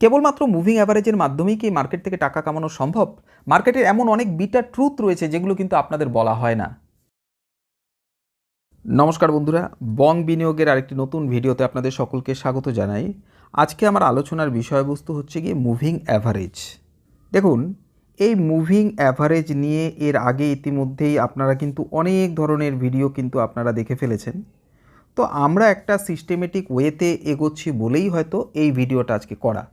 কেবলমাত্র মুভিং অ্যাভারেজের মাধ্যমেই কি মার্কেট থেকে টাকা কামানো সম্ভব? মার্কেটের এমন অনেক বিটার ট্রুথ রয়েছে যেগুলো কিন্তু আপনাদের বলা হয় না। নমস্কার বন্ধুরা বং বিনিয়োগের আরেকটি নতুন ভিডিওতে আপনাদের সকলকে স্বাগত জানাই। আজকে আমার আলোচনার বিষয়বস্তু হচ্ছে গিয়ে মুভিং অ্যাভারেজ দেখুন, এই মুভিং অ্যাভারেজ নিয়ে এর আগে ইতিমধ্যেই আপনারা কিন্তু অনেক ধরনের ভিডিও কিন্তু আপনারা দেখে ফেলেছেন। তো আমরা একটা সিস্টেমেটিক ওয়েতে এগোচ্ছি বলেই হয়তো এই ভিডিওটা আজকে করা।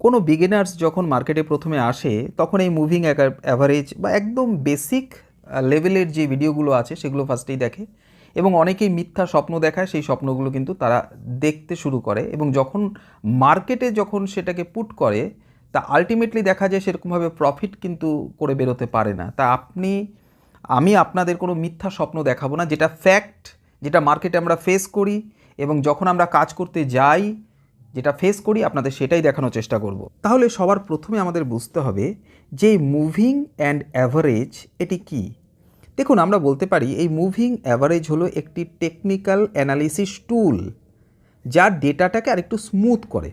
কোনো বিগিনার্স যখন মার্কেটে প্রথমে আসে, তখন এই মুভিং অ্যাভারেজ বা একদম বেসিক লেভেলের যে ভিডিওগুলো আছে, সেগুলো ফার্স্টেই দেখে। এবং অনেকেই মিথ্যা স্বপ্ন দেখায়, সেই স্বপ্নগুলো কিন্তু তারা দেখতে শুরু করে। এবং যখন মার্কেটে যখন সেটাকে পুট করে, তা আলটিমেটলি দেখা যায় সেরকমভাবে প্রফিট কিন্তু করে বেরোতে পারে না। তা আপনি, আমি আপনাদের কোনো মিথ্যা স্বপ্ন দেখাবো না। যেটা ফ্যাক্ট যেটা মার্কেটে আমরা ফেস করি এবং যখন আমরা কাজ করতে যাই যেটা ফেস করি, আপনাদের সেটাই দেখানোর চেষ্টা করব। তাহলে সবার প্রথমে আমাদের বুঝতে হবে যে মুভিং অ্যান্ড অ্যাভারেজ এটি কি। দেখুন, আমরা বলতে পারি এই মুভিং অ্যাভারেজ হলো একটি টেকনিক্যাল অ্যানালিসিস টুল যা ডেটাটাকে আরেকটু স্মুথ করে।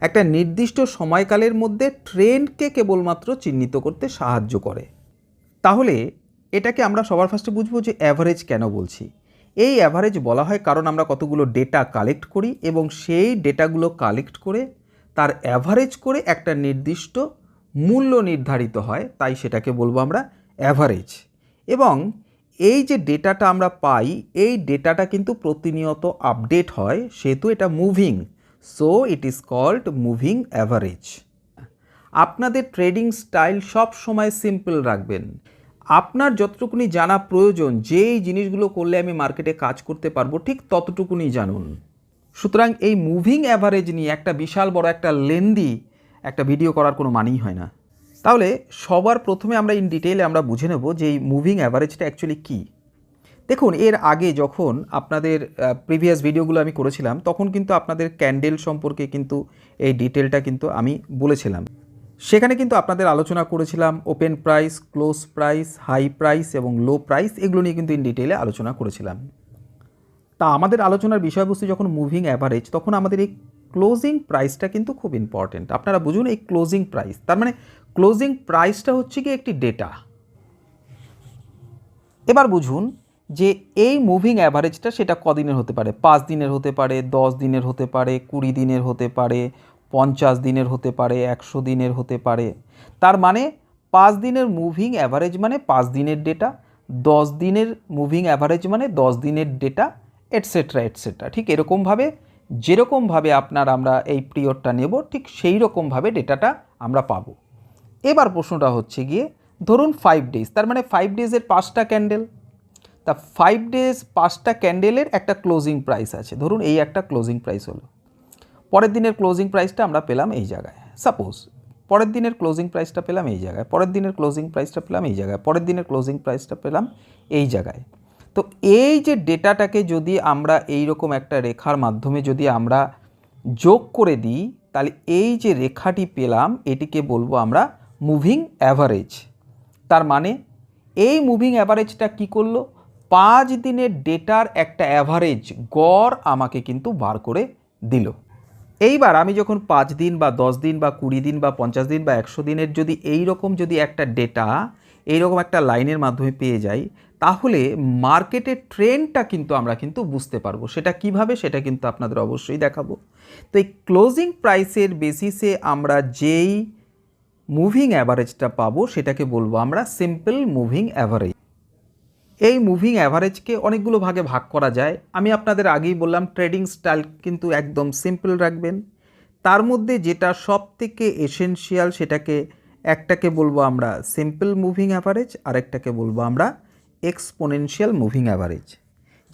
একটা নির্দিষ্ট সময়কালের মধ্যে ট্রেন্ডকে কেবলমাত্র চিহ্নিত করতে সাহায্য করে। তাহলে এটাকে আমরা সবার ফার্স্টে বুঝব যে অ্যাভারেজ কেন বলছি। এই অ্যাভারেজ বলা হয় কারণ আমরা কতগুলো ডেটা কালেক্ট করি এবং সেই ডেটাগুলো কালেক্ট করে তার অ্যাভারেজ করে একটা নির্দিষ্ট মূল্য নির্ধারিত হয়, তাই সেটাকে বলব আমরা অ্যাভারেজ এবং এই যে ডেটাটা আমরা পাই, এই ডেটাটা কিন্তু প্রতিনিয়ত আপডেট হয়, সেহেতু এটা moving so it is called moving average আপনাদের ট্রেডিং স্টাইল সব সময় সিম্পল রাখবেন। আপনার যতটুকুনি জানা প্রয়োজন, যেই জিনিসগুলো করলে আমি মার্কেটে কাজ করতে পারব, ঠিক ততটুকুনি জানুন। সুতরাং এই মুভিং অ্যাভারেজ নিয়ে একটা বিশাল বড় একটা লেন্দি একটা ভিডিও করার কোনো মানেই হয় না। তাহলে সবার প্রথমে আমরা ইন ডিটেইলে আমরা বুঝে নেব যে এই মুভিং অ্যাভারেজটা অ্যাকচুয়ালি কী। দেখুন, এর আগে যখন আপনাদের প্রিভিয়াস ভিডিওগুলো আমি করেছিলাম, তখন কিন্তু আপনাদের ক্যান্ডেল সম্পর্কে কিন্তু এই ডিটেলটা কিন্তু আমি বলেছিলাম। সেখানে কিন্তু আপনাদের আলোচনা করেছিলাম open price close price high price এবং লো প্রাইস এগুলো নিয়ে কিন্তু ইন ডিটেলে আলোচনা করেছিলাম। তা আমাদের আলোচনার বিষয়বস্তু যখন মুভিং অ্যাভারেজ তখন আমাদের এই ক্লোজিং প্রাইসটা কিন্তু খুব ইম্পর্টেন্ট আপনারা বুঝুন এই ক্লোজিং প্রাইস তার মানে ক্লোজিং প্রাইসটা হচ্ছে কি একটি ডেটা এবার বুঝুন যে এই মুভিং অ্যাভারেজটা সেটা কদিনের হতে পারে? পাঁচ দিনের হতে পারে, দশ দিনের হতে পারে, কুড়ি দিনের হতে পারে পঞ্চাশ দিনের হতে পারে, একশো দিনের হতে পারে। তার মানে পাঁচ দিনের মুভিং অ্যাভারেজ মানে পাঁচ দিনের ডেটা দশ দিনের মুভিং অ্যাভারেজ মানে দশ দিনের ডেটা এটসেট্রা এটসেট্রা ঠিক এরকমভাবে, যেরকমভাবে আপনার আমরা এই পিরিয়ডটা নেব, ঠিক সেই রকমভাবে ডেটাটা আমরা পাবো। এবার প্রশ্নটা হচ্ছে গিয়ে, ধরুন ফাইভ ডেজ তার মানে ফাইভ ডেজের পাঁচটা ক্যান্ডেল তা ফাইভ ডেজ পাঁচটা ক্যান্ডেলের একটা ক্লোজিং প্রাইস আছে। ধরুন এই একটা ক্লোজিং প্রাইস হলো। পরের দিনের ক্লোজিং প্রাইসটা আমরা পেলাম এই জায়গায়। সাপোজ পরের দিনের ক্লোজিং প্রাইসটা পেলাম এই জায়গায়, পরের দিনের ক্লোজিং প্রাইসটা পেলাম এই জায়গায়, পরের দিনের ক্লোজিং প্রাইসটা পেলাম এই জায়গায়। তো এই যে ডেটাটাকে যদি আমরা এই রকম একটা রেখার মাধ্যমে যদি আমরা যোগ করে দিই, তাহলে এই যে রেখাটি পেলাম, এটিকে বলব আমরা মুভিং অ্যাভারেজ তার মানে এই মুভিং অ্যাভারেজটা কি করল? পাঁচ দিনের ডেটার একটা অ্যাভারেজ গড় আমাকে কিন্তু বার করে দিল। এইবার আমি যখন পাঁচ দিন বা দশ দিন বা কুড়ি দিন বা পঞ্চাশ দিন বা একশো দিনের যদি এই রকম যদি একটা ডেটা এইরকম একটা লাইনের মাধ্যমে পেয়ে যাই, তাহলে মার্কেটের ট্রেন্ডটা কিন্তু আমরা কিন্তু বুঝতে পারব। সেটা কীভাবে, সেটা কিন্তু আপনাদের অবশ্যই দেখাবো। তো এই ক্লোজিং প্রাইসের বেসিসে আমরা যেই মুভিং অ্যাভারেজটা পাবো, সেটাকে বলব আমরা সিম্পল মুভিং অ্যাভারেজ এই মুভিং অ্যাভারেজকে অনেকগুলো ভাগে ভাগ করা যায়। আমি আপনাদের আগেই বললাম ট্রেডিং স্টাইল কিন্তু একদম সিম্পল রাখবেন। তার মধ্যে যেটা সব থেকে এসেনশিয়াল সেটাকে, একটাকে বলব আমরা সিম্পল মুভিং অ্যাভারেজ আরেকটাকে বলব আমরা এক্সপোনেনশিয়াল মুভিং অ্যাভারেজ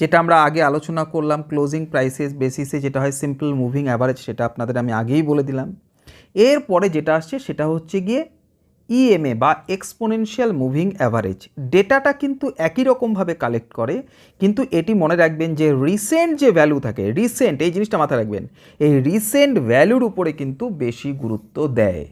যেটা আমরা আগে আলোচনা করলাম ক্লোজিং প্রাইসেস বেসিসে যেটা হয় সিম্পল মুভিং অ্যাভারেজ সেটা আপনাদের আমি আগেই বলে দিলাম। এরপরে যেটা আসছে সেটা হচ্ছে গিয়ে ইএমএ বা এক্সপোনেনশিয়াল মুভিং অ্যাভারেজ ডেটাটা কিন্তু একই রকমভাবে কালেক্ট করে, কিন্তু এটি মনে রাখবেন যে রিসেন্ট যে ভ্যালু থাকে রিসেন্ট এই জিনিসটা মাথায় রাখবেন, এই রিসেন্ট ভ্যালুর উপরে কিন্তু বেশি গুরুত্ব দেয়।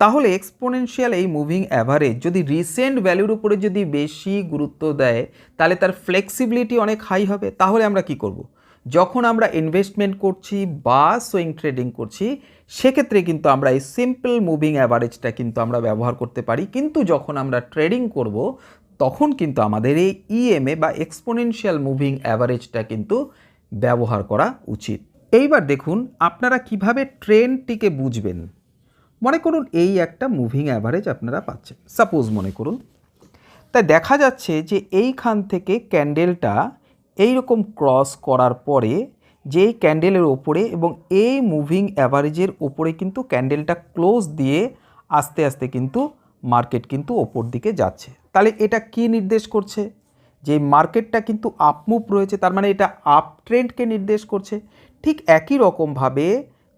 তাহলে এক্সপোনেনশিয়াল এই মুভিং অ্যাভারেজ যদি রিসেন্ট ভ্যালুর উপরে যদি বেশি গুরুত্ব দেয়, তাহলে তার ফ্লেক্সিবিলিটি অনেক হাই হবে। তাহলে আমরা কি করব? যখন আমরা ইনভেস্টমেন্ট করছি বা সুইং ট্রেডিং করছি, সেক্ষেত্রে কিন্তু আমরা এই সিম্পল মুভিং অ্যাভারেজটা কিন্তু আমরা ব্যবহার করতে পারি। কিন্তু যখন আমরা ট্রেডিং করব, তখন কিন্তু আমাদের এই ইএমএ বা এক্সপোনেনশিয়াল মুভিং অ্যাভারেজটা কিন্তু ব্যবহার করা উচিত। এইবার দেখুন, আপনারা কীভাবে ট্রেনটিকে বুঝবেন? মনে করুন, এই একটা মুভিং অ্যাভারেজ আপনারা পাচ্ছেন। সাপোজ মনে করুন, তাই দেখা যাচ্ছে যে এইখান থেকে ক্যান্ডেলটা এই রকম ক্রস করার পরে যেই ক্যান্ডেলের ওপরে এবং এই মুভিং অ্যাভারেজের ওপরে কিন্তু ক্যান্ডেলটা ক্লোজ দিয়ে আস্তে আস্তে কিন্তু মার্কেট কিন্তু ওপর দিকে যাচ্ছে। তাহলে এটা কি নির্দেশ করছে? যে মার্কেটটা কিন্তু আপমুভ রয়েছে, তার মানে এটা আপ ট্রেন্ডকে নির্দেশ করছে। ঠিক একই রকমভাবে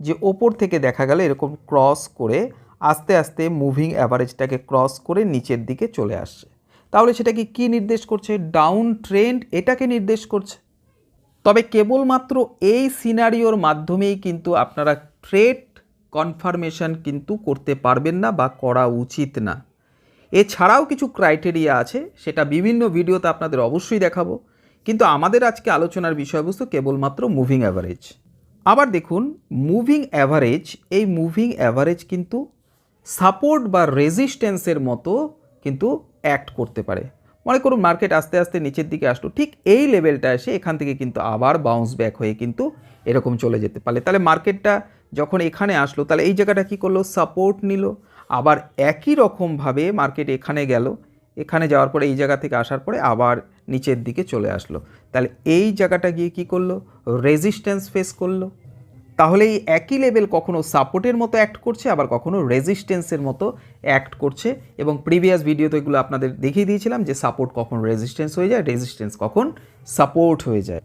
যে ওপর থেকে দেখা গেল এরকম ক্রস করে আস্তে আস্তে মুভিং অ্যাভারেজটাকে ক্রস করে নিচের দিকে চলে আসছে। তাহলে সেটাকে কি নির্দেশ করছে? ডাউন ট্রেন্ড, এটাকে নির্দেশ করছে। তবে কেবলমাত্র এই সিনারিওর মাধ্যমেই কিন্তু আপনারা ট্রেড কনফার্মেশন কিন্তু করতে পারবেন না বা করা উচিত না। এছাড়াও কিছু ক্রাইটেরিয়া আছে, সেটা বিভিন্ন ভিডিওতে আপনাদের অবশ্যই দেখাবো। কিন্তু আমাদের আজকে আলোচনার বিষয়বস্তু কেবলমাত্র মুভিং অ্যাভারেজ আবার দেখুন মুভিং অ্যাভারেজ এই মুভিং অ্যাভারেজ কিন্তু সাপোর্ট বা রেজিস্ট্যান্সের মতো কিন্তু অ্যাক্ট করতে পারে। মনে করুন মার্কেট আস্তে আস্তে নিচের দিকে আসলো, ঠিক এই লেভেলটা এসে এখান থেকে কিন্তু আবার বাউন্স ব্যাক হয়ে কিন্তু এরকম চলে যেতে পারে তাহলে মার্কেটটা যখন এখানে আসলো, তাহলে এই জায়গাটা কী করল? সাপোর্ট নিল। আবার একই রকমভাবে মার্কেট এখানে গেল, এখানে যাওয়ার পরে এই জায়গা থেকে আসার পরে আবার নিচের দিকে চলে আসলো। তাহলে এই জায়গাটা গিয়ে কি করল? রেজিস্ট্যান্স ফেস করল। তাহলে এই একই লেভেল কখনো সাপোর্টের মতো অ্যাক্ট করছে, আবার কখনো রেজিস্ট্যান্সের মতো অ্যাক্ট করছে। এবং প্রিভিয়াস ভিডিওতে এগুলো আপনাদের দেখিয়ে দিয়েছিলাম যে সাপোর্ট কখন রেজিস্ট্যান্স হয়ে যায় রেজিস্ট্যান্স কখন সাপোর্ট হয়ে যায়।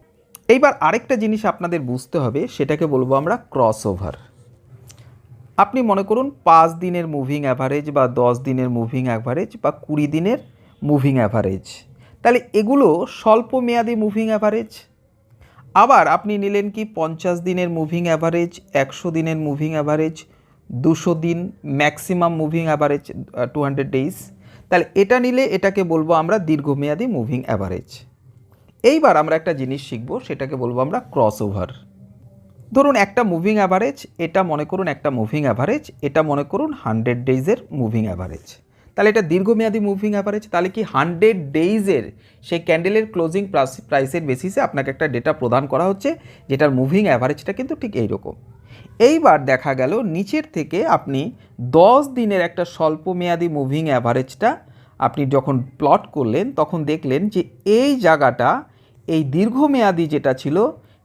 এইবার আরেকটা জিনিস আপনাদের বুঝতে হবে, সেটাকে বলব আমরা ক্রস ওভার আপনি মনে করুন পাঁচ দিনের মুভিং অ্যাভারেজ বা দশ দিনের মুভিং অ্যাভারেজ বা কুড়ি দিনের মুভিং অ্যাভারেজ তাহলে এগুলো স্বল্প মেয়াদি মুভিং অ্যাভারেজ আবার আপনি নিলেন কি পঞ্চাশ দিনের মুভিং অ্যাভারেজ একশো দিনের মুভিং অ্যাভারেজ দুশো দিন maximum moving average two hundred days তাহলে এটা নিলে এটাকে বলব আমরা দীর্ঘমেয়াদী মুভিং অ্যাভারেজ এইবার আমরা একটা জিনিস শিখব, সেটাকে বলব আমরা ক্রস ওভার ধরুন একটা মুভিং অ্যাভারেজ এটা মনে করুন একটা মুভিং অ্যাভারেজ এটা মনে করুন হান্ড্রেড ডেইজের মুভিং অ্যাভারেজ তাহলে এটা দীর্ঘমেয়াদী মুভিং অ্যাভারেজ তাহলে কি হান্ড্রেড ডেইজের সেই ক্যান্ডেলের ক্লোজিং প্রাইসের বেসিসে আপনাকে একটা ডেটা প্রদান করা হচ্ছে, যেটার মুভিং অ্যাভারেজটা কিন্তু ঠিক এইরকম। এইবার দেখা গেল নিচের থেকে আপনি দশ দিনের একটা স্বল্প মেয়াদি মুভিং অ্যাভারেজটা আপনি যখন প্লট করলেন, তখন দেখলেন যে এই জায়গাটা, এই দীর্ঘমেয়াদি যেটা ছিল,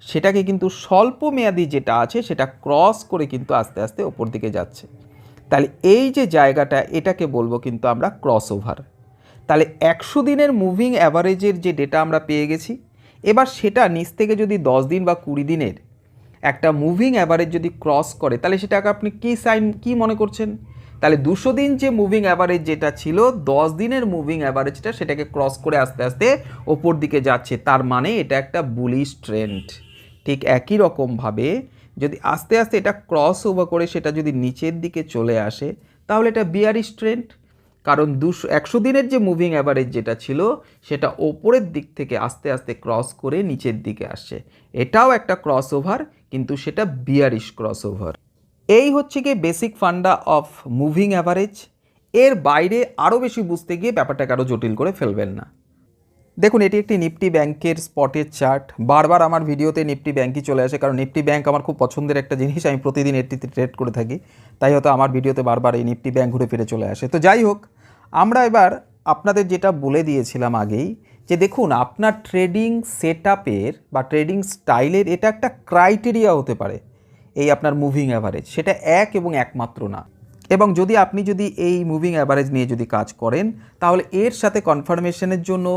সেটাকে কিন্তু স্বল্প মেয়াদি যেটা আছে, সেটা ক্রস করে কিন্তু আস্তে আস্তে ওপর দিকে যাচ্ছে। তাহলে এই যে জায়গাটা, এটাকে বলব কিন্তু আমরা ক্রস ওভার তাহলে একশো দিনের মুভিং অ্যাভারেজের যে ডেটা আমরা পেয়ে গেছি, এবার সেটা নিচ থেকে যদি দশ দিন বা কুড়ি দিনের একটা মুভিং অ্যাভারেজ যদি ক্রস করে, তাহলে সেটাকে আপনি কী সাইন কী মনে করছেন? তাহলে দুশো দিন যে মুভিং অ্যাভারেজ যেটা ছিল, দশ দিনের মুভিং অ্যাভারেজটা সেটাকে ক্রস করে আস্তে আস্তে ওপর দিকে যাচ্ছে। তার মানে এটা একটা বুলিশ ট্রেন্ড ঠিক একই রকমভাবে যদি আস্তে আস্তে এটা ক্রস ওভার করে সেটা যদি নিচের দিকে চলে আসে, তাহলে এটা বিয়ারিশ ট্রেন্ড কারণ দুশো, একশো দিনের যে মুভিং অ্যাভারেজ যেটা ছিল, সেটা ওপরের দিক থেকে আস্তে আস্তে ক্রস করে নিচের দিকে আসছে। এটাও একটা ক্রস ওভার কিন্তু সেটা বিয়ারিশ ক্রস ওভার এই হচ্ছে গিয়ে basic funda of moving average এর বাইরে আরও বেশি বুঝতে গিয়ে ব্যাপারটাকে আরও জটিল করে ফেলবেন না। দেখুন, এটি একটি নিফটি ব্যাংকের স্পটের চার্ট। বারবার আমার ভিডিওতে নিফটি ব্যাংকই চলে আসে, কারণ নিফটি ব্যাংক আমার খুব পছন্দের একটা জিনিস। আমি প্রতিদিন এটিতে ট্রেড করে থাকি। তাই হয়তো আমার ভিডিওতে বারবার এই নিফটি ব্যাংক ঘুরে ফিরে চলে আসে। তো যাই হোক, আমরা এবার আপনাদের যেটা বলে দিয়েছিলাম আগেই, যে দেখুন, আপনার ট্রেডিং সেট বা ট্রেডিং স্টাইলের এটা একটা ক্রাইটেরিয়া হতে পারে, এই আপনার মুভিং অ্যাভারেজ সেটা এক এবং একমাত্র না। এবং যদি আপনি যদি এই মুভিং অ্যাভারেজ নিয়ে যদি কাজ করেন, তাহলে এর সাথে কনফার্মেশনের জন্য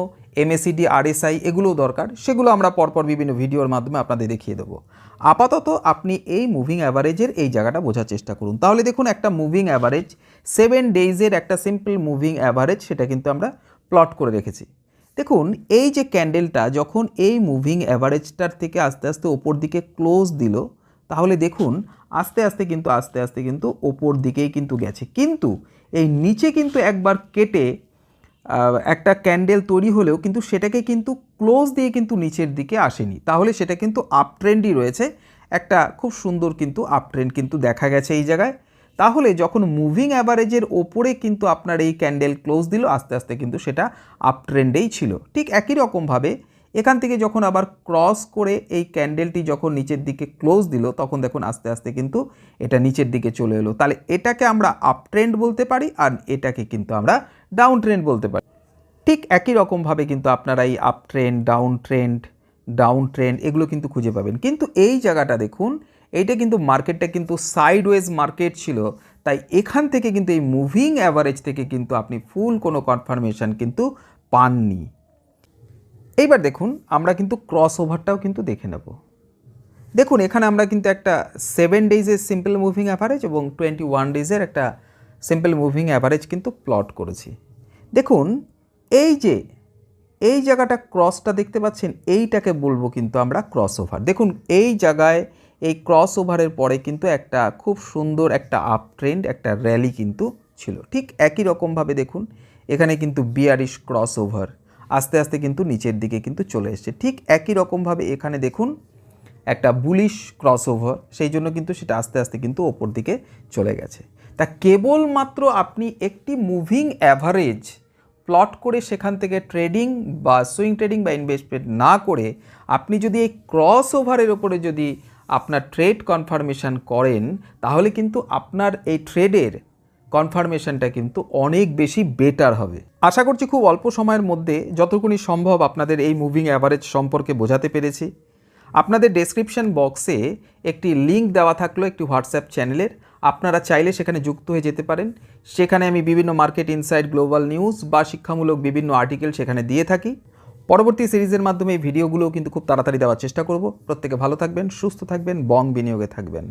এমএসিডি আরএসআই এগুলোও দরকার। সেগুলো আমরা পরপর বিভিন্ন ভিডিওর মাধ্যমে আপনাদের দেখিয়ে দেবো। আপাতত আপনি এই মুভিং অ্যাভারেজের এই জায়গাটা বোঝার চেষ্টা করুন। তাহলে দেখুন, একটা মুভিং অ্যাভারেজ সেভেন ডেইজের একটা সিম্পল মুভিং অ্যাভারেজ সেটা কিন্তু আমরা প্লট করে রেখেছি। দেখুন, এই যে ক্যান্ডেলটা যখন এই মুভিং অ্যাভারেজটার থেকে আস্তে আস্তে ওপর দিকে ক্লোজ দিল, তাহলে দেখুন আস্তে আস্তে কিন্তু, আস্তে আস্তে কিন্তু ওপর দিকেই কিন্তু গেছে। কিন্তু এই নিচে কিন্তু একবার কেটে একটা ক্যান্ডেল তৈরি হলেও কিন্তু সেটাকে কিন্তু ক্লোজ দিয়ে কিন্তু নিচের দিকে আসেনি। তাহলে সেটা কিন্তু আপ ট্রেন্ডই রয়েছে। একটা খুব সুন্দর কিন্তু আপ ট্রেন্ড কিন্তু দেখা গেছে এই জায়গায়। তাহলে যখন মুভিং অ্যাভারেজের ওপরে কিন্তু আপনার এই ক্যান্ডেল ক্লোজ দিল, আস্তে আস্তে কিন্তু সেটা আপ ট্রেন্ডেই ছিল। ঠিক একই রকমভাবে এখান থেকে যখন আবার ক্রস করে এই ক্যান্ডেলটি যখন নিচের দিকে ক্লোজ দিল, তখন দেখুন আস্তে আস্তে কিন্তু এটা নিচের দিকে চলে এলো। তাহলে এটাকে আমরা আপ ট্রেন্ড বলতে পারি আর এটাকে কিন্তু আমরা ডাউন ট্রেন্ড বলতে পারি। ঠিক একই রকমভাবে কিন্তু আপনারা এই up trend, down trend down trend এগুলো কিন্তু খুঁজে পাবেন। কিন্তু এই জায়গাটা দেখুন, এইটা কিন্তু মার্কেটটা কিন্তু সাইডওয়েজ মার্কেট ছিল। তাই এখান থেকে কিন্তু এই মুভিং অ্যাভারেজ থেকে কিন্তু আপনি ফুল কোনো কনফার্মেশন কিন্তু পাননি। এইবার দেখুন, আমরা কিন্তু ক্রস ওভারটাও কিন্তু দেখে নেব। দেখুন, এখানে আমরা কিন্তু একটা সেভেন ডেজের সিম্পল মুভিং অ্যাভারেজ এবং টোয়েন্টি ওয়ান ডেজের একটা সিম্পল মুভিং অ্যাভারেজ কিন্তু প্লট করেছি। দেখুন, এই যে, এই জায়গাটা ক্রসটা দেখতে পাচ্ছেন, এইটাকে বলব কিন্তু আমরা ক্রস ওভার দেখুন, এই জায়গায়, এই ক্রস ওভারের পরে কিন্তু একটা খুব সুন্দর একটা আপ ট্রেন্ড একটা র্যালি কিন্তু ছিল। ঠিক একই রকমভাবে দেখুন, এখানে কিন্তু বিয়ারিশ ক্রস ওভার আস্তে আস্তে কিন্তু নিচের দিকে কিন্তু চলে এসছে। ঠিক একই রকমভাবে এখানে দেখুন একটা বুলিশ ক্রসওভার সেই জন্য কিন্তু সেটা আস্তে আস্তে কিন্তু ওপর দিকে চলে গেছে। তা কেবলমাত্র আপনি একটি মুভিং অ্যাভারেজ প্লট করে সেখান থেকে ট্রেডিং বা সুইং ট্রেডিং বা ইনভেস্টমেন্ট না করে আপনি যদি এই ক্রস ওভারের ওপরে যদি আপনার ট্রেড কনফার্মেশন করেন, তাহলে কিন্তু আপনার এই ট্রেডের কনফার্মেশনটা কিন্তু অনেক বেশি বেটার হবে। আশা করছি খুব অল্প সময়ের মধ্যে যতটুকুনি সম্ভব আপনাদের এই মুভিং অ্যাভারেজ সম্পর্কে বোঝাতে পেরেছি। আপনাদের ডেসক্রিপশন বক্সে একটি লিঙ্ক দেওয়া থাকল একটি হোয়াটসঅ্যাপ চ্যানেলের আপনারা চাইলে সেখানে যুক্ত হয়ে যেতে পারেন। সেখানে আমি বিভিন্ন মার্কেট ইনসাইট গ্লোবাল নিউজ বা শিক্ষামূলক বিভিন্ন আর্টিকেল সেখানে দিয়ে থাকি। পরবর্তী সিরিজের মাধ্যমে এই ভিডিওগুলোও কিন্তু খুব তাড়াতাড়ি দেওয়ার চেষ্টা করব। প্রত্যেকে ভালো থাকবেন, সুস্থ থাকবেন, বং বিনিয়োগে থাকবেন।